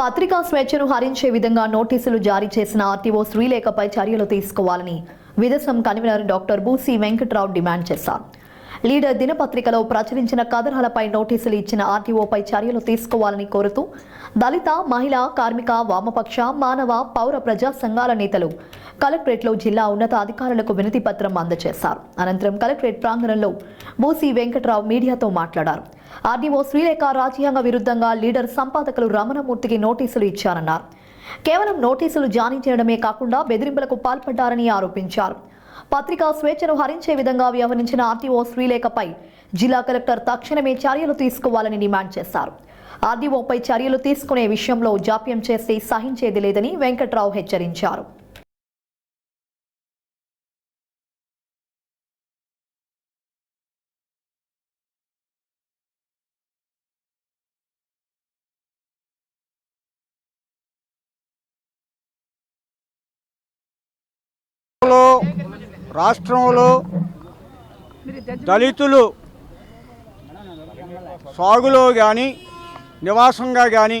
పత్రికా స్వేచ్ఛను హరించే విధంగా నోటీసులు జారీ చేసిన ఆర్టీఓ శ్రీలేఖపై చర్యలు తీసుకోవాలని విదేశం convener doctor Busi Venkatrao demand చేశారు. లీడర్ దినపత్రికలో ప్రచురించిన కథనాలపై నోటీసులు ఇచ్చిన ఆర్టీఓపై చర్యలు తీసుకోవాలని కోరుతూ దళిత మహిళా కార్మిక వామపక్ష మానవ పౌర ప్రజా సంఘాల నేతలు కలెక్టరేట్లో జిల్లా ఉన్నత అధికారులకు వినతి పత్రం అందజేశారు. అనంతరం కలెక్టరేట్ ప్రాంగణంలో మూసి వెంకట్రావు మీడియాతో మాట్లాడారు. ఆర్డీఓ శ్రీలేఖ రాజ్యాంగ విరుద్ధంగా లీడర్ సంపాదకులు రమణమూర్తికి నోటీసులు ఇచ్చారన్నారు. కేవలం నోటీసులు జారీ చేయడమే కాకుండా బెదిరింపులకు పాల్పడ్డారని ఆరోపించారు. పత్రికా స్వేచ్ఛను హరించే విధంగా వ్యవహరించిన ఆర్టీఓ శ్రీలేఖపై జిల్లా కలెక్టర్ తక్షణమే చర్యలు తీసుకోవాలని డిమాండ్ చేశారు. ఆర్డీఓపై చర్యలు తీసుకునే విషయంలో జాప్యం చేస్తే సహించేది లేదని వెంకట్రావు హెచ్చరించారు. రాష్ట్రంలో దళితులు సాగులో కానీ నివాసంగా కానీ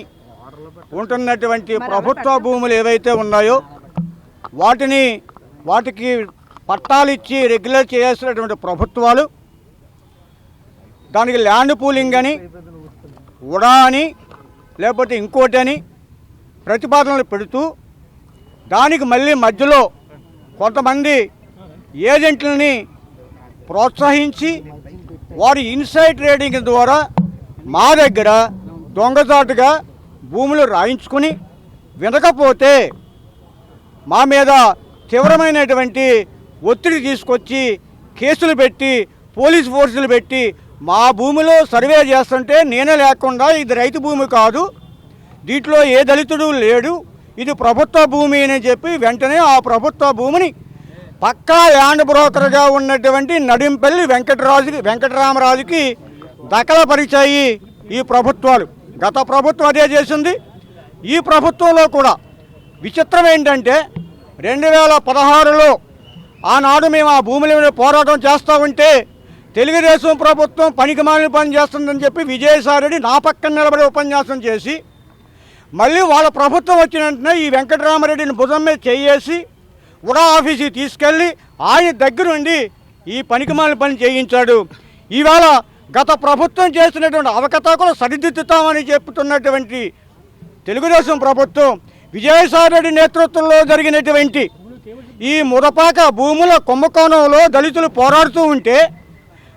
ఉంటున్నటువంటి ప్రభుత్వ భూములు ఏవైతే ఉన్నాయో వాటిని వాటికి పట్టాలు ఇచ్చి రెగ్యులేట్ చేయాల్సినటువంటి ప్రభుత్వాలు దానికి ల్యాండ్ పూలింగ్ అని ఉడా అని లేకపోతే ఇంకోటి అని ప్రతిపాదనలు పెడుతూ దానికి మళ్ళీ మధ్యలో కొంతమంది ఏజెంట్లని ప్రోత్సహించి వారి ఇన్సైడ్ ట్రేడింగ్ ద్వారా మా దగ్గర దొంగజాటుగా భూములు రాయించుకుని వినకపోతే మా మీద తీవ్రమైనటువంటి ఒత్తిడి తీసుకొచ్చి కేసులు పెట్టి పోలీస్ ఫోర్సులు పెట్టి మా భూమిలో సర్వే చేస్తుంటే నేనే లేకుండా ఇది రైతు భూమి కాదు దీంట్లో ఏ దళితుడు లేడు ఇది ప్రభుత్వ భూమి అని చెప్పి వెంటనే ఆ ప్రభుత్వ భూమిని పక్కా ల్యాండ్ బ్రోకర్గా ఉన్నటువంటి నడింపల్లి వెంకటరాజుకి వెంకటరామరాజుకి దఖలపరిచాయి ఈ ప్రభుత్వాలు. గత ప్రభుత్వం అదే చేసింది. ఈ ప్రభుత్వంలో కూడా విచిత్రం ఏంటంటే రెండు వేల పదహారులో ఆనాడు మేము ఆ భూముల మీద పోరాటం చేస్తూ ఉంటే తెలుగుదేశం ప్రభుత్వం పనికి మాలిన పని చేస్తుందని చెప్పి విజయసాయిరెడ్డి నా పక్కన నిలబడి ఉపన్యాసం చేసి మళ్ళీ వాళ్ళ ప్రభుత్వం వచ్చిన వెంటనే ఈ వెంకటరామరెడ్డిని భుజం మీద చేయేసి ఉడా ఆఫీస్కి తీసుకెళ్ళి ఆయన దగ్గరుండి ఈ పనికిమాలిన పని చేయించాడు. ఇవాళ గత ప్రభుత్వం చేసినటువంటి అవకతవకలు సరిదిద్దుతామని చెప్తున్నటువంటి తెలుగుదేశం ప్రభుత్వం విజయసాయిరెడ్డి నేతృత్వంలో జరిగినటువంటి ఈ మురపాక భూముల కుంభకోణంలో దళితులు పోరాడుతూ ఉంటే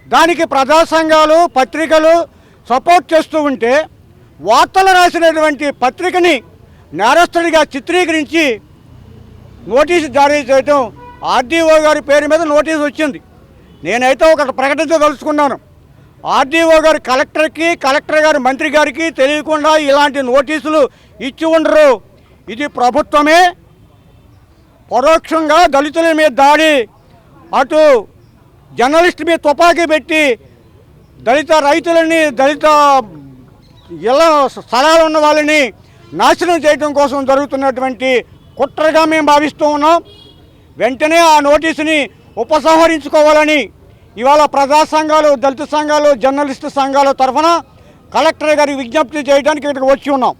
దానికి ప్రజా సంఘాలు పత్రికలు సపోర్ట్ చేస్తూ ఉంటే వార్తలు రాసినటువంటి పత్రికని నేరస్తుడిగా చిత్రీకరించి నోటీసు జారీ చేయటం ఆర్డీఓ గారి పేరు మీద నోటీసు వచ్చింది. నేనైతే ఒక ప్రకటించదలుచుకున్నాను ఆర్డీఓ గారు కలెక్టర్కి కలెక్టర్ గారి మంత్రి గారికి తెలియకుండా ఇలాంటి నోటీసులు ఇచ్చి ఉండరు. ఇది ప్రభుత్వమే. పరోక్షంగా దళితుల మీద దాడి అటు జర్నలిస్ట్ మీద తుపాకీ పెట్టి దళిత రైతులని దళిత ఇలా స్థలాలు ఉన్న వాళ్ళని నాశనం చేయడం కోసం జరుగుతున్నటువంటి కుట్రగా మేము భావిస్తూ ఉన్నాం. వెంటనే ఆ నోటీసుని ఉపసంహరించుకోవాలని ఇవాళ ప్రజా సంఘాలు దళిత సంఘాలు జర్నలిస్టు సంఘాల తరఫున కలెక్టర్ గారికి విజ్ఞప్తి చేయడానికి ఇక్కడికి వచ్చి ఉన్నాం.